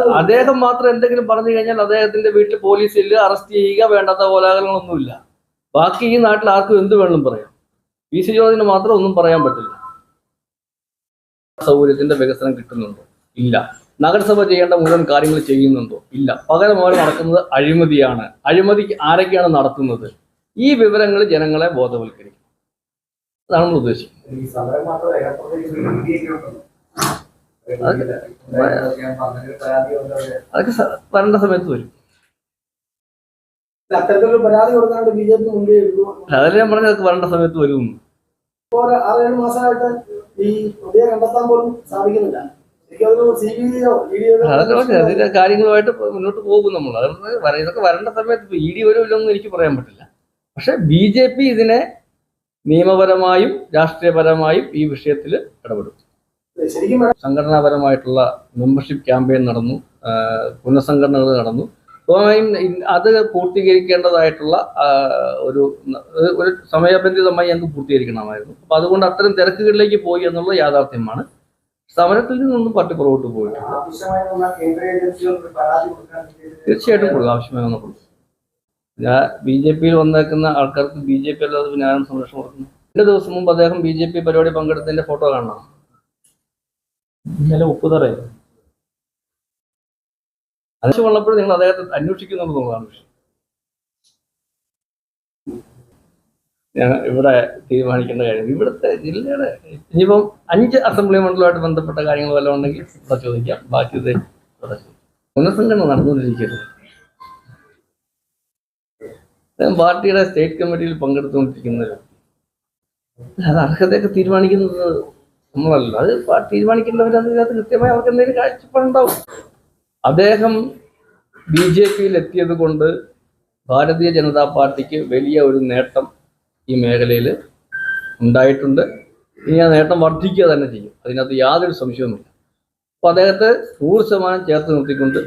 അദ്ദേഹം മാത്രം എന്തെങ്കിലും പറഞ്ഞു കഴിഞ്ഞാൽ അദ്ദേഹത്തിന്റെ വീട്ടിൽ പോലീസ് ഇല്ല അറസ്റ്റ് ചെയ്യുക വേണ്ടാത്ത കോലാഹലങ്ങളൊന്നുമില്ല. ബാക്കി ഈ നാട്ടിൽ ആർക്കും എന്ത് വേണമെന്നും പറയാം. പി സി ജോർജിന് മാത്രം ഒന്നും പറയാൻ പറ്റില്ല. സൗകര്യത്തിന്റെ വികസനം കിട്ടുന്നുണ്ടോ? ഇല്ല. നഗരസഭ ചെയ്യേണ്ട മുഴുവൻ കാര്യങ്ങൾ ചെയ്യുന്നുണ്ടോ? ഇല്ല. പകരം അവർ നടക്കുന്നത് അഴിമതിയാണ്. അഴിമതി ആരൊക്കെയാണ് നടത്തുന്നത്? ഈ വിവരങ്ങൾ ജനങ്ങളെ ബോധവൽക്കരിക്കും. അതാണ് നമ്മൾ ഉദ്ദേശിക്കുന്നത്. അതൊക്കെ വരേണ്ട സമയത്ത് വരും. അതല്ലേ ഞാൻ പറഞ്ഞത് വരേണ്ട സമയത്ത് വരും. ആറേഴ് മാസമായിട്ട് ഈ പ്രതിയെ കണ്ടെത്താൻ പോലും സാധിക്കുന്നില്ല. എനിക്കതൊരു സി ബി ഐയോ ഇ അതൊക്കെ അതിന്റെ കാര്യങ്ങളുമായിട്ട് മുന്നോട്ട് പോകും നമ്മൾ. അതുകൊണ്ട് ഇതൊക്കെ വരേണ്ട സമയത്ത് ഇ ഡി വരുമില്ലെന്ന് എനിക്ക് പറയാൻ പറ്റില്ല. പക്ഷെ ബി ജെ പി ഇതിനെ നിയമപരമായും രാഷ്ട്രീയപരമായും ഈ വിഷയത്തിൽ ഇടപെടും. ശരിക്കും സംഘടനാപരമായിട്ടുള്ള മെമ്പർഷിപ്പ് ക്യാമ്പയിൻ നടന്നു. പുനഃസംഘടനകൾ നടന്നു. അത് പൂർത്തീകരിക്കേണ്ടതായിട്ടുള്ള ഒരു ഒരു സമയബന്ധിതമായി ഞങ്ങൾക്ക് പൂർത്തീകരിക്കണമായിരുന്നു. അപ്പൊ അതുകൊണ്ട് അത്തരം തിരക്കുകളിലേക്ക് പോയി എന്നുള്ള യാഥാർത്ഥ്യമാണ്. സമരത്തിൽ നിന്നൊന്നും പാർട്ടി പുറകോട്ട് പോയിട്ടില്ല. തീർച്ചയായിട്ടും കൊടുക്കും. ആവശ്യമായി വന്ന കൊടുക്കും. ഞാൻ ബി ജെ പിയിൽ വന്നേക്കുന്ന ആൾക്കാർക്ക് ബി ജെ പി അല്ലാതെ ഞാനും സംരക്ഷണം കൊടുക്കുന്നു. രണ്ട് ദിവസം മുമ്പ് അദ്ദേഹം ബി ജെ പി പരിപാടി പങ്കെടുത്തതിന്റെ ഫോട്ടോ കാണണം. ഇന്നലെ ഉപ്പുതറയോ ആവശ്യമുള്ളപ്പോൾ നിങ്ങൾ അദ്ദേഹത്തെ അന്വേഷിക്കുന്നുള്ളതാണ് വിഷയം ഞാൻ ഇവിടെ തീരുമാനിക്കേണ്ട കാര്യം ഇവിടുത്തെ ജില്ലയുടെ ഇനിയിപ്പം അഞ്ച് അസംബ്ലി മണ്ഡലമായിട്ട് ബന്ധപ്പെട്ട കാര്യങ്ങൾ വല്ലതും ഉണ്ടെങ്കിൽ ഇവിടെ ചോദിക്കാം. ബാക്കി പുനഃസംഘടന നടന്നുകൊണ്ടിരിക്കരുത് ഞാൻ പാർട്ടിയുടെ സ്റ്റേറ്റ് കമ്മിറ്റിയിൽ പങ്കെടുത്തുകൊണ്ടിരിക്കുന്നത് അത് അർഹതയൊക്കെ തീരുമാനിക്കുന്നത് നമ്മളല്ല. അത് തീരുമാനിക്കുന്നവർ അതിനകത്ത് കൃത്യമായി അവർക്ക് എന്തെങ്കിലും കാഴ്ചപ്പാടുണ്ടാവും. അദ്ദേഹം ബി ജെ പിയിൽ എത്തിയത് കൊണ്ട് ഭാരതീയ ജനതാ പാർട്ടിക്ക് വലിയ ഒരു നേട്ടം ഈ മേഖലയിൽ ഉണ്ടായിട്ടുണ്ട്. ഇനി ആ നേട്ടം വർദ്ധിക്കുക തന്നെ ചെയ്യും. അതിനകത്ത് യാതൊരു സംശയവുമില്ല. അപ്പോൾ അദ്ദേഹത്തെ നൂറ് ശതമാനം ചേർത്ത് നിർത്തിക്കൊണ്ട്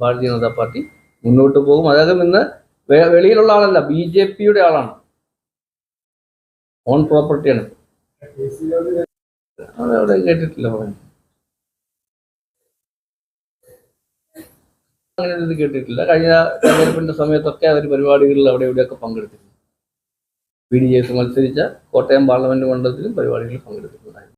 ഭാരതീയ ജനതാ പാർട്ടി മുന്നോട്ട് പോകും. അദ്ദേഹം ഇന്ന് വെളിയിലുള്ള ആളല്ല ബി ജെ പിയുടെ ആളാണ്. ഓൺ പ്രോപ്പർട്ടിയാണ്. അവിടെ കേട്ടിട്ടില്ല പറഞ്ഞു അങ്ങനെ ഇത് കേട്ടിട്ടില്ല. കഴിഞ്ഞ തെരഞ്ഞെടുപ്പിന്റെ സമയത്തൊക്കെ അവർ പരിപാടികളിൽ അവിടെ ഇവിടെയൊക്കെ പങ്കെടുത്തിരുന്നു. ബി ഡി ജെ എസ് മത്സരിച്ച കോട്ടയം പാർലമെന്റ് മണ്ഡലത്തിലും പരിപാടികളിൽ പങ്കെടുത്തിട്ടുണ്ടായിരുന്നു.